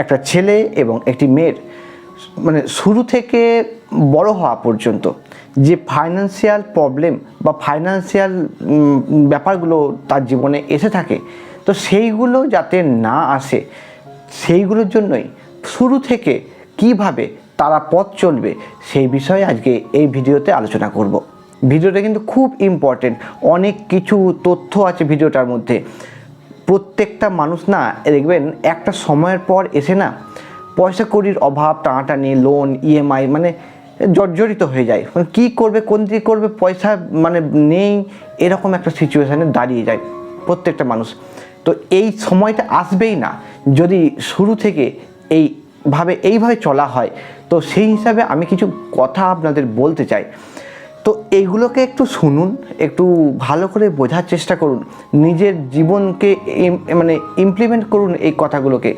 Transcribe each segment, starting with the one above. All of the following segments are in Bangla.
একটা ছেলে এবং একটি মেয়ের মানে শুরু থেকে বড় হওয়া পর্যন্ত যে ফাইন্যান্সিয়াল প্রবলেম বা ফাইন্যান্সিয়াল ব্যাপারগুলো তার জীবনে এসে থাকে, তো সেইগুলো যাতে না আসে, সেইগুলোর জন্যই শুরু থেকে কীভাবে তারা পথ চলবে, সেই বিষয়ে আজকে এই ভিডিওতে আলোচনা করব। ভিডিওটা কিন্তু খুব ইম্পর্টেন্ট অনেক কিছু তথ্য আছে ভিডিওটার মধ্যে। প্রত্যেকটা মানুষ না, দেখবেন একটা সময়ের পর এসে না পয়সা কড়ির অভাব, টানাটানি লোন ইএমআই মানে জর্জরিত হয়ে যায়। মানে কী করবে, কোন দিকে করবে, পয়সা মানে নেই, এরকম একটা সিচুয়েশানে দাঁড়িয়ে যায় প্রত্যেকটা মানুষ। তো এই সময়টা আসবেই না। যদি শুরু থেকে এইভাবে এইভাবে চলা হয়, তো সেই হিসাবে আমি কিছু কথা আপনাদের বলতে চাই। তো এইগুলোকে একটু শুনুন, একটু ভালো করে বোঝার চেষ্টা করুন, নিজের জীবনকে মানে ইমপ্লিমেন্ট করুন এই কথাগুলোকে।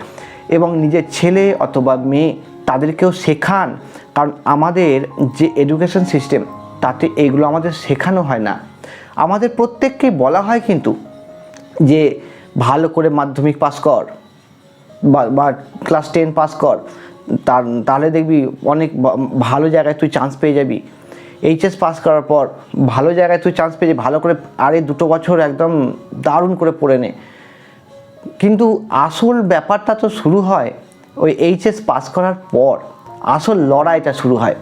এবং নিজের ছেলে অথবা মেয়ে তাদেরকেও শেখান, কারণ আমাদের যে এডুকেশন সিস্টেম তাতে এইগুলো আমাদের শেখানো হয় না। আমাদের প্রত্যেককে বলা হয় কিন্তু যে, ভালো করে মাধ্যমিক পাস কর বা বা ক্লাস টেন পাস কর। তার, তাহলে দেখবি অনেক ভালো জায়গায় তুই চান্স পেয়ে যাবি। এইচএস পাস করার পর ভালো জায়গায় তুই চান্স পেয়ে ভালো করে আরে দুটো বছর একদম দারুণ করে পড়ে নে। কিন্তু আসল ব্যাপারটা তো শুরু হয় ওই এইচএস পাস করার পর। আসল লড়াইটা শুরু হয়।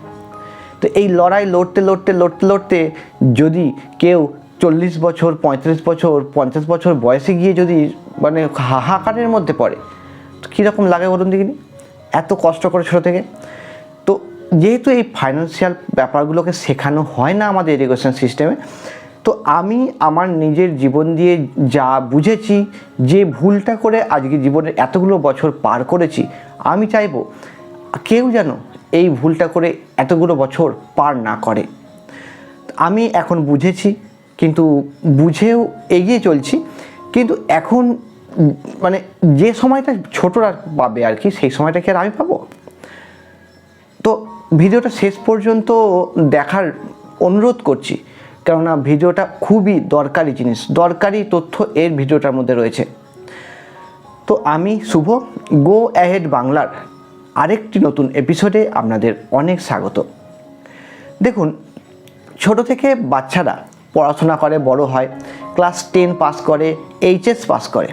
তো এই লড়াই লড়তে লড়তে লড়তে লড়তে যদি কেউ চল্লিশ বছর, পঁয়ত্রিশ বছর, পঞ্চাশ বছর বয়সে গিয়ে যদি মানে হাহাকারের মধ্যে পড়ে, তো কীরকম লাগে বলুন দেখিনি? এত কষ্ট করে ছোটো থেকে। যেহেতু এই ফাইন্যান্সিয়াল ব্যাপারগুলোকে শেখানো হয় না আমাদের এডুকেশন সিস্টেমে তো আমি আমার নিজের জীবন দিয়ে যা বুঝেছি, যে ভুলটা করে আজকে জীবনের এতগুলো বছর পার করেছি, আমি চাইব কেউ যেন এই ভুলটা করে এতগুলো বছর পার না করে। আমি এখন বুঝেছি, কিন্তু বুঝেও এগিয়ে চলছি, কিন্তু এখন মানে যে সময়টা ছোটরা পাবে আর কি, সেই সময়টা কি আর আমি পাবো। তো ভিডিওটা শেষ পর্যন্ত দেখার অনুরোধ করছি, কেননা ভিডিওটা খুবই দরকারি জিনিস, দরকারি তথ্য এর ভিডিওটার মধ্যে রয়েছে। তো আমি শুভ গো অ্যাহেড বাংলার আরেকটি নতুন এপিসোডে আপনাদের অনেক স্বাগত। দেখুন, ছোট থেকে বাচ্চারা পড়াশোনা করে, বড় হয় ক্লাস টেন পাস করে এইচএস পাস করে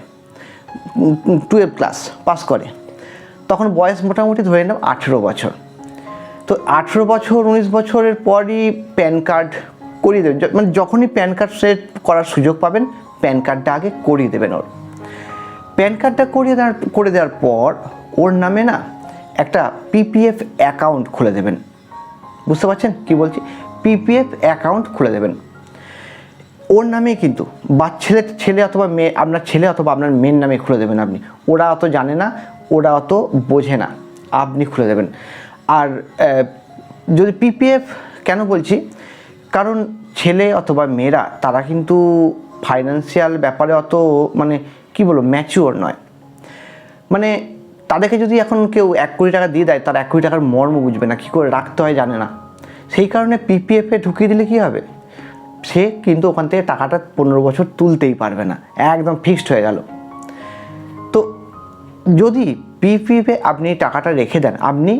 টুয়েলভ ক্লাস পাস করে, তখন বয়স মোটামুটি ধরে নাও আঠেরো বছর। তো আঠেরো বছর, উনিশ বছরের পরই প্যান কার্ড করিয়ে দেবেন। মানে যখনই প্যান কার্ড সেট করার সুযোগ পাবেন, প্যান কার্ডটা আগে করিয়ে দেবেন ওর। প্যান কার্ডটা করিয়ে দেওয়ার, করে দেওয়ার পর ওর নামে না একটা পিপিএফ অ্যাকাউন্ট খুলে দেবেন। বুঝতে পারছেন কি বলছি? পিপিএফ অ্যাকাউন্ট খুলে দেবেন। ওর নামে কিন্তু, বা ছেলে ছেলে অথবা মেয়ে, আপনার ছেলে অথবা আপনার মেয়ের নামে খুলে দেবেন আপনি। ওরা অত জানে না, ওরা অত বোঝে না। আপনি খুলে দেবেন। আর যদি পিপিএফ কেন বলছি? কারণ ছেলে অথবা মেয়েরা, তারা কিন্তু ফাইন্যান্সিয়াল ব্যাপারে অত মানে কি বলব ম্যাচিওর নয়। মানে তাদেরকে যদি এখন কেউ এক কোটি টাকা দিয়ে দেয়, তার এক কোটি টাকার মর্ম বুঝবে না, কী করে রাখতে হয় জানে না। সেই কারণে পিপিএফে ঢুকিয়ে দিলে কী হবে? সে কিন্তু ওখান থেকে টাকাটা পনেরো বছর তুলতেই পারবে না, একদম ফিক্সড হয়ে গেল। তো যদি পিপিএফে আপনি টাকাটা রেখে দেন, আপনি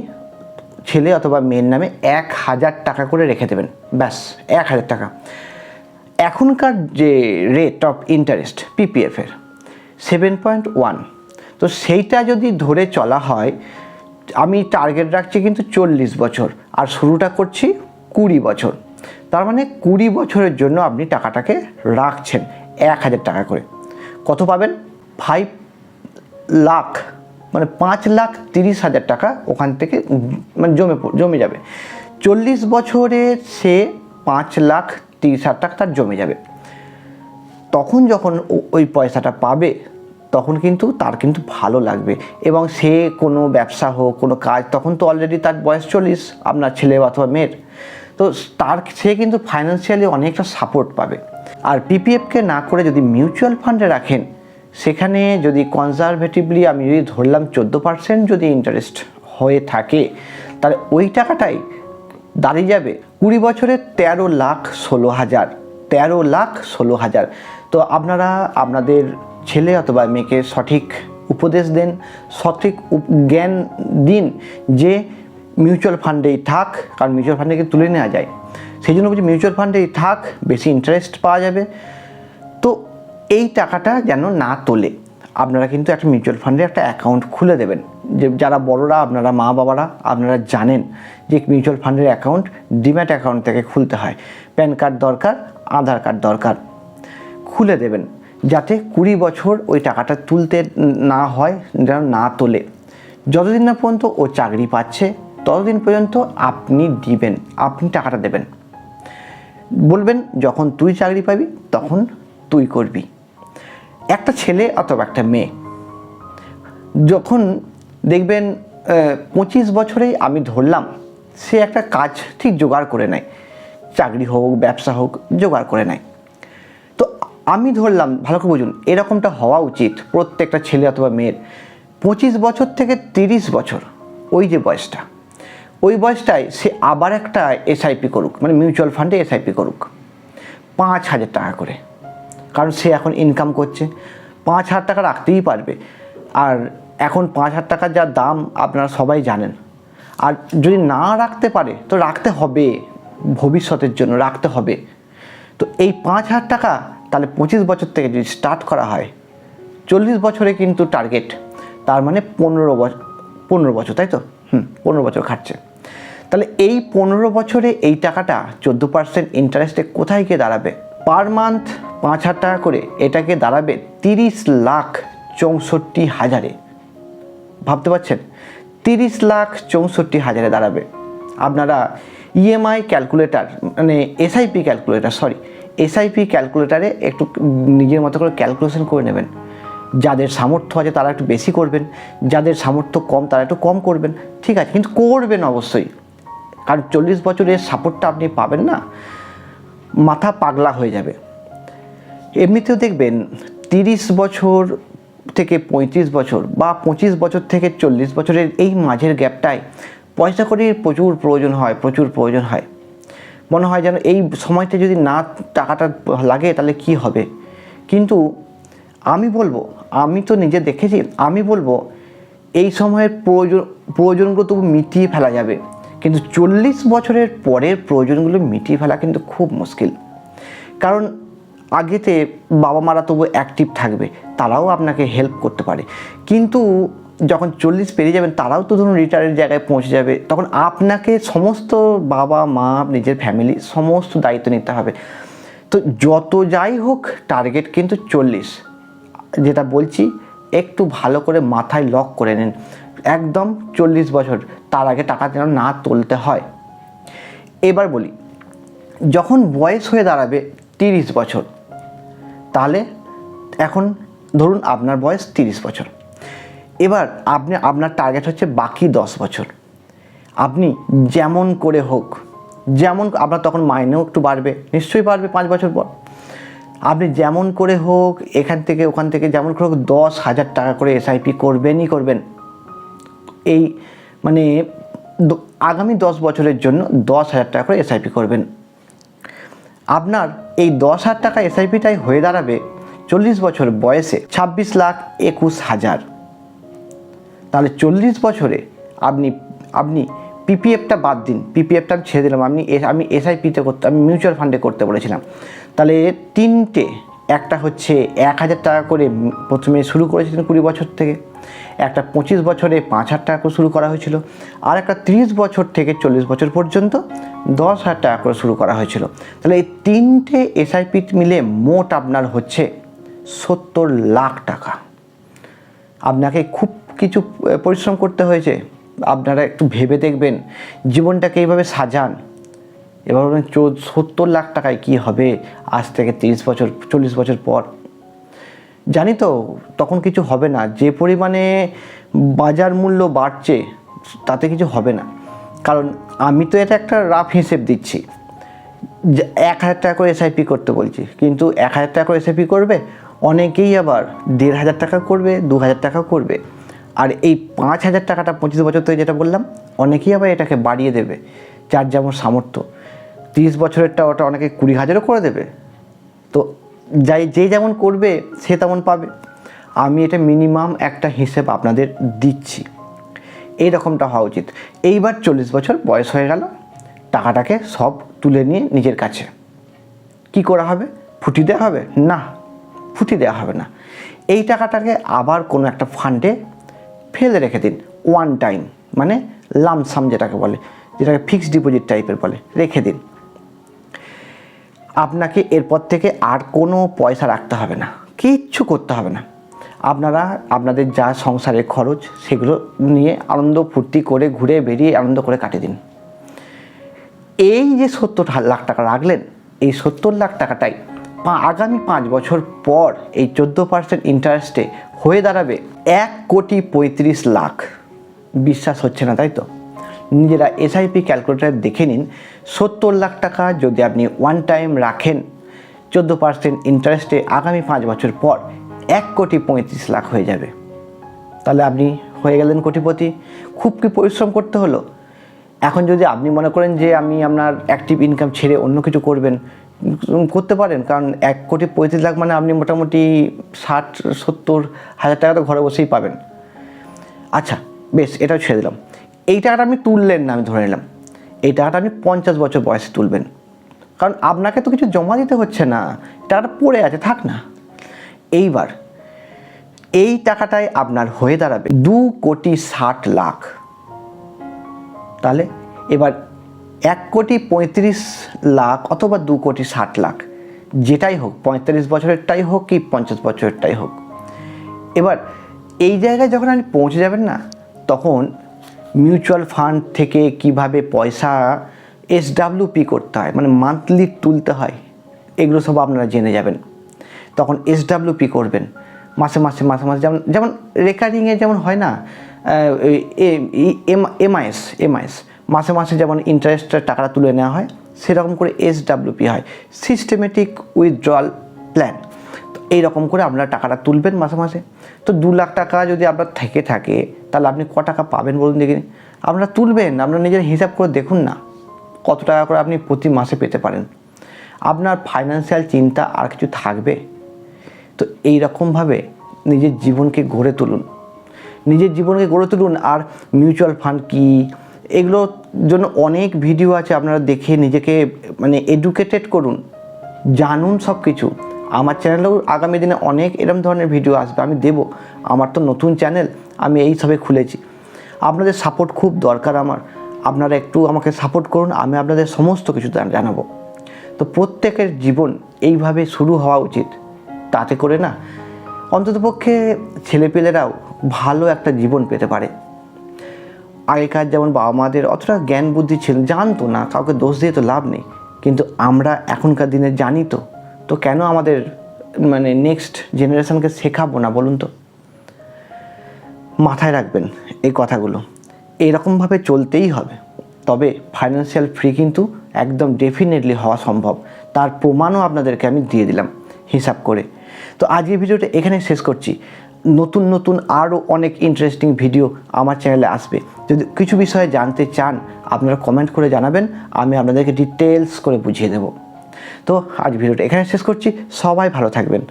ছেলে অথবা মেয়ের নামে এক হাজার টাকা করে রেখে দেবেন। ব্যাস, এক হাজার টাকা। এখনকার যে রেট অফ ইন্টারেস্ট পিপিএফের সেভেন পয়েন্ট ওয়ান তো সেইটা যদি ধরে চলা হয়, আমি টার্গেট রাখছি কিন্তু চল্লিশ বছর, আর শুরুটা করছি কুড়ি বছর। তার মানে কুড়ি বছরের জন্য আপনি টাকাটাকে রাখছেন, এক হাজার টাকা করে। কত পাবেন? ফাইভ লাখ মানে পাঁচ লাখ তিরিশ হাজার টাকা ওখান থেকে মানে জমে জমে যাবে। চল্লিশ বছরে সে পাঁচ লাখ তিরিশ হাজার টাকা তার জমে যাবে। তখন যখন ওই পয়সাটা পাবে, তখন কিন্তু তার কিন্তু ভালো লাগবে এবং সে কোনো ব্যবসা হোক, কোনো কাজ, তখন তো অলরেডি তার বয়স চল্লিশ, আপনার ছেলে অথবা মেয়ের। তো তার, সে কিন্তু ফাইন্যান্সিয়ালি অনেকটা সাপোর্ট পাবে। আর পিপিএফকে না করে যদি মিউচুয়াল ফান্ডে রাখেন সেখানে যদি কনজারভেটিভলি আমি যদি ধরলাম চোদ্দ পার্সেন্ট যদি ইন্টারেস্ট হয়ে থাকে, তাহলে ওই টাকাটাই দাঁড়িয়ে যাবে কুড়ি বছরে তেরো লাখ ষোলো হাজার, তেরো লাখ ষোলো হাজার। তো আপনারা আপনাদের ছেলে অথবা মেয়েকে সঠিক উপদেশ দেন, সঠিক জ্ঞান দিন যে মিউচুয়াল ফান্ডেই থাক, কারণ মিউচুয়াল ফান্ডে তুলে নেওয়া যায়। সেই জন্য বলছি মিউচুয়াল ফান্ডেই থাক, বেশি ইন্টারেস্ট পাওয়া যাবে। তো এই টাকাটা যেন না তোলে। আপনারা কিন্তু একটা মিউচুয়াল ফান্ডে একটা অ্যাকাউন্ট খুলে দেবেন। যে যারা বড়রা, আপনারা মা বাবারা, আপনারা জানেন যে মিউচুয়াল ফান্ডের অ্যাকাউন্ট ডিম্যাট অ্যাকাউন্ট থেকে খুলতে হয়। প্যান কার্ড দরকার, আধার কার্ড দরকার। খুলে দেবেন, যাতে কুড়ি বছর ওই টাকাটা তুলতে না হয়, যেন না তোলে। যতদিন না পর্যন্ত ও চাকরি পাচ্ছে, ততদিন পর্যন্ত আপনি দিবেন, আপনি টাকাটা দেবেন। বলবেন, যখন তুই চাকরি পাবি, তখন তুই করবি। একটা ছেলে অথবা একটা মেয়ে। যখন দেখবেন পঁচিশ বছরেই আমি ধরলাম, সে একটা কাজ ঠিক জোগাড় করে নেয়। চাকরি হোক, ব্যবসা হোক, জোগাড় করে নেয়। তো আমি ধরলাম, ভালো করে বুঝুন, এরকমটা হওয়া উচিত প্রত্যেকটা ছেলে অথবা মেয়ের। পঁচিশ বছর থেকে তিরিশ বছর, ওই যে বয়সটা। ওই বয়সটায় সে আবার একটা এসআইপি করুক মানে মিউচুয়াল ফান্ডে এসআইপি করুক। পাঁচ হাজার টাকা করে। কারণ সে এখন ইনকাম করছে। পাঁচ হাজার টাকা রাখতেই পারবে। আর এখন পাঁচ হাজার টাকার যা দাম আপনারা সবাই জানেন। আর যদি না রাখতে পারে, তো রাখতে হবে ভবিষ্যতের জন্য, রাখতে হবে। তো এই পাঁচ হাজার টাকা তাহলে পঁচিশ বছর থেকে যদি স্টার্ট করা হয়, চল্লিশ বছরে কিন্তু টার্গেট তার মানে পনেরো বছর পনেরো বছর, তাই তো? হুম, পনেরো বছর খাটছে। তাহলে এই পনেরো বছরে এই টাকাটা চোদ্দ পার্সেন্ট ইন্টারেস্টে কোথায় গিয়ে দাঁড়াবে? পার মান্থ পাঁচ হাজার টাকা করে এটাকে দাঁড়াবে তিরিশ লাখ চৌষট্টি হাজারে। ভাবতে পারছেন? তিরিশ লাখ চৌষট্টি হাজারে দাঁড়াবে। আপনারা ইএমআই ক্যালকুলেটার মানে এসআইপি ক্যালকুলেটার সরি এসআইপি ক্যালকুলেটারে একটু নিজের মতো করে ক্যালকুলেশন করে নেবেন। যাদের সামর্থ্য আছে তারা একটু বেশি করবেন, যাদের সামর্থ্য কম তারা একটু কম করবেন। ঠিক আছে, কিন্তু করবেন অবশ্যই। কারণ চল্লিশ বছরের সাপোর্টটা আপনি পাবেন না। মাথা পাগলা হয়ে যাবে। এমনিতেও দেখবেন তিরিশ বছর থেকে পঁয়ত্রিশ বছর বা পঁচিশ বছর থেকে চল্লিশ বছরের এই মাঝের গ্যাপটায় পয়সা কড়ির প্রচুর প্রয়োজন হয়, প্রচুর প্রয়োজন হয়। মনে হয় যেন এই সময়টা যদি না টাকাটা লাগে তাহলে কি হবে? কিন্তু আমি বলব, আমি তো নিজে দেখেছি, আমি বলব এই সময়ের প্রয়োজন, প্রয়োজনগুলো তবু মিটিয়ে ফেলা যাবে। কিন্তু চল্লিশ বছরের পরের প্রয়োজনগুলো মিটিয়ে ফেলা কিন্তু খুব মুশকিল। কারণ আগেতে বাবা মারা তবু অ্যাক্টিভ থাকবে, তারাও আপনাকে হেল্প করতে পারে। কিন্তু যখন চল্লিশ পেরিয়ে যাবেন, তারাও তো ধরুন রিটায়ারের জায়গায় পৌঁছে যাবে। তখন আপনাকে সমস্ত বাবা, মা, নিজের ফ্যামিলি সমস্ত দায়িত্ব নিতে হবে। তো যত যাই হোক টার্গেট কিন্তু চল্লিশ। যেটা বলছি, একটু ভালো করে মাথায় লক করে নিন। একদম চল্লিশ বছর তার আগে টাকা যেন না তুলতে হয়। এবার বলি, যখন বয়স হয়ে দাঁড়াবে তিরিশ বছর, তাহলে এখন ধরুন আপনার বয়স তিরিশ বছর। এবার আপনি, আপনার টার্গেট হচ্ছে বাকি দশ বছর। আপনি যেমন করে হোক, যেমন আপনার তখন মাইনেও একটু বাড়বে, নিশ্চয়ই বাড়বে পাঁচ বছর পর। আপনি যেমন করে হোক, এখান থেকে, ওখান থেকে যেমন করে হোক দশ হাজার টাকা করে এসআইপি করবেনই করবেন। এই মানে আগামী দশ বছরের জন্য দশ হাজার টাকা করে এসআইপি করবেন। আপনার এই দশ হাজার টাকা এসআইপিটাই হয়ে দাঁড়াবে চল্লিশ বছর বয়সে ছাব্বিশ লাখ একুশ হাজার। তাহলে চল্লিশ বছরে আপনি আপনি পিপিএফটা বাদ দিন। পিপিএফটা আমি ছেড়ে দিলাম। আপনি আমি এসআইপিতে করতে, আমি মিউচুয়াল ফান্ডে করতে বলেছিলাম। তাহলে তিনটে একটা হচ্ছে এক হাজার টাকা করে প্রথমে শুরু করেছিলেন কুড়ি বছর থেকে, একটা পঁচিশ বছরে পাঁচ হাজার টাকা করে শুরু করা হয়েছিল, আর একটা তিরিশ বছর থেকে চল্লিশ বছর পর্যন্ত দশ হাজার টাকা করে শুরু করা হয়েছিল। তাহলে এই তিনটে এসআইপি মিলে মোট আপনার হচ্ছে সত্তর লাখ টাকা। আপনাকে খুব কিছু পরিশ্রম করতে হয়েছে। আপনারা একটু ভেবে দেখবেন, জীবনটাকে এইভাবে সাজান। এবার বলবেন সত্তর লাখ টাকায় কি হবে? আজ থেকে তিরিশ বছর, চল্লিশ বছর পর। জানি তো, তখন কিছু হবে না। যে পরিমাণে বাজার মূল্য বাড়ছে, তাতে কিছু হবে না। কারণ আমি তো এটা একটা রাফ হিসেব দিচ্ছি। এক হাজার টাকা করে এসআইপি করতে বলছি। কিন্তু এক হাজার টাকা করে এসআইপি করবে, অনেকেই আবার দেড় হাজার টাকা করবে, দু হাজার টাকা করবে। আর এই পাঁচ হাজার টাকাটা পঁচিশ বছর থেকে যেটা বললাম, অনেকেই আবার এটাকে বাড়িয়ে দেবে। যার যেমন সামর্থ্য। তিরিশ বছরেরটা ওটা অনেকে কুড়ি হাজারও করে দেবে। তো যাই, যে যেমন করবে, সে তেমন পাবে। আমি এটা মিনিমাম একটা হিসেব আপনাদের দিচ্ছি। এই রকমটা হওয়া উচিত। এইবার চল্লিশ বছর বয়স হয়ে গেল, টাকাটাকে সব তুলে নিয়ে নিজের কাছে। কি করা হবে? ফুটি দেওয়া হবে? না, ফুটি দেওয়া হবে না। এই টাকাটাকে আবার কোনো একটা ফান্ডে ফেলে রেখে দিন। ওয়ান টাইম মানে লামসাম যেটাকে বলে, যেটাকে ফিক্সড ডিপোজিট টাইপের বলে, রেখে দিন। আপনাকে এরপর থেকে আর কোনো পয়সা রাখতে হবে না। কিচ্ছু করতে হবে না। আপনারা আপনাদের যা সংসারের খরচ সেগুলো নিয়ে আনন্দ ফুর্তি করে ঘুরে বেরিয়ে আনন্দ করে কাটিয়ে দিন। এই যে সত্তর লাখ টাকা রাখলেন, এই সত্তর লাখ টাকাটাই আগামী পাঁচ বছর পর এই চোদ্দ পার্সেন্ট ইন্টারেস্টে হয়ে দাঁড়াবে এক কোটি পঁয়ত্রিশ লাখ। বিশ্বাস হচ্ছে না, তাই তো? নিজেরা এসআইপি ক্যালকুলেটার দেখে নিন সত্তর লাখ টাকা যদি আপনি ওয়ান টাইম রাখেন, চোদ্দ পার্সেন্ট ইন্টারেস্টে আগামী পাঁচ বছর পর এক কোটি পঁয়ত্রিশ লাখ হয়ে যাবে। তাহলে আপনি হয়ে গেলেন কোটিপতি। খুব কি পরিশ্রম করতে হলো? এখন যদি আপনি মনে করেন যে আমি আপনার অ্যাক্টিভ ইনকাম ছেড়ে অন্য কিছু করবেন করতে পারেন। কারণ এক কোটি পঁয়ত্রিশ লাখ মানে আপনি মোটামুটি ষাট, সত্তর হাজার টাকা তো ঘরে বসেই পাবেন। আচ্ছা বেশ, এটাও ছেড়ে দিলাম। এই টাকাটা আপনি তুললেন না, আমি ধরে নিলাম। এই টাকাটা আপনি পঞ্চাশ বছর বয়সে তুলবেন। কারণ আপনাকে তো কিছু জমা দিতে হচ্ছে না টাকাটা পড়ে আছে, থাক না। এইবার, এই টাকাটাই আপনার হয়ে দাঁড়াবে দু কোটি ষাট লাখ। তাহলে এবার এক কোটি পঁয়ত্রিশ লাখ অথবা দু কোটি ষাট লাখ, যেটাই হোক পঁয়তাল্লিশ বছরেরটাই হোক কি পঞ্চাশ বছরেরটাই হোক। এবার, এই জায়গায় যখন আপনি পৌঁছে যাবেন না, তখন মিউচুয়াল ফান্ড থেকে কীভাবে পয়সা এসডাব্লিউপি করতে হয় মানে মান্থলি তুলতে হয়, এগুলো সব আপনারা জেনে যাবেন। তখন এসডাব্লিউপি করবেন, মাসে মাসে মাসে মাসে, যেমন যেমন রেকারিংয়ে যেমন হয় না এমআইএস এমআইএস মাসে মাসে যেমন ইন্টারেস্টের টাকাটা তুলে নেওয়া হয়, সেরকম করে এসডাব্লিউপি হয়। সিস্টেমেটিক উইথড্রয়াল প্ল্যান তো এইরকম করে আপনারা টাকাটা তুলবেন মাসে মাসে। তো দু লাখ টাকা যদি আপনার থেকে থাকে, তাহলে আপনি ক টাকা পাবেন বলুন দেখিনি আপনারা তুলবেন, আপনার নিজের হিসাব করে দেখুন না, কত টাকা করে আপনি প্রতি মাসে পেতে পারেন। আপনার ফাইন্যান্সিয়াল চিন্তা আর কিছু থাকবে? তো এই রকমভাবে নিজের জীবনকে গড়ে তুলুন। নিজের জীবনকে গড়ে তুলুন আর মিউচুয়াল ফান্ড কি, এগুলোর জন্য অনেক ভিডিও আছে, আপনারা দেখে নিজেকে মানে এডুকেটেড করুন। জানুন সব কিছু আমার চ্যানেলেও আগামী দিনে অনেক এরম ধরনের ভিডিও আসবে, আমি দেব। আমার তো নতুন চ্যানেল আমি এই সবে খুলেছি। আপনাদের সাপোর্ট খুব দরকার আমার। আপনারা একটু আমাকে সাপোর্ট করুন, আমি আপনাদের সমস্ত কিছু জানাব। তো প্রত্যেকের জীবন এইভাবে শুরু হওয়া উচিত। তাতে করে না, অন্ততপক্ষে ছেলেপেলেরাও ভালো একটা জীবন পেতে পারে। আগেকার যেমন বাবা মাদের অতটা জ্ঞান বুদ্ধি ছিল, জানতো না, কাউকে দোষ দিয়ে তো লাভ নেই। কিন্তু আমরা এখনকার দিনে জানি তো তো কেন আমাদের মানে নেক্সট জেনারেশানকে শেখাবো না বলুন তো? মাথায় রাখবেন এই কথাগুলো। এরকমভাবে চলতেই হবে। তবে ফাইন্যান্সিয়াল ফ্রি কিন্তু একদম ডেফিনেটলি হওয়া সম্ভব। তার প্রমাণও আপনাদেরকে আমি দিয়ে দিলাম হিসাব করে। তো আজকের ভিডিওটা এখানে শেষ করছি। নতুন নতুন আরও অনেক ইন্টারেস্টিং ভিডিও আমার চ্যানেলে আসবে। যদি কিছু বিষয়ে জানতে চান, আপনারা কমেন্ট করে জানাবেন। আমি আপনাদেরকে ডিটেলস করে বুঝিয়ে দেব। তো আজ ভিডিওটা এখানে শেষ করছি। সবাই ভালো থাকবেন।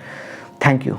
Thank you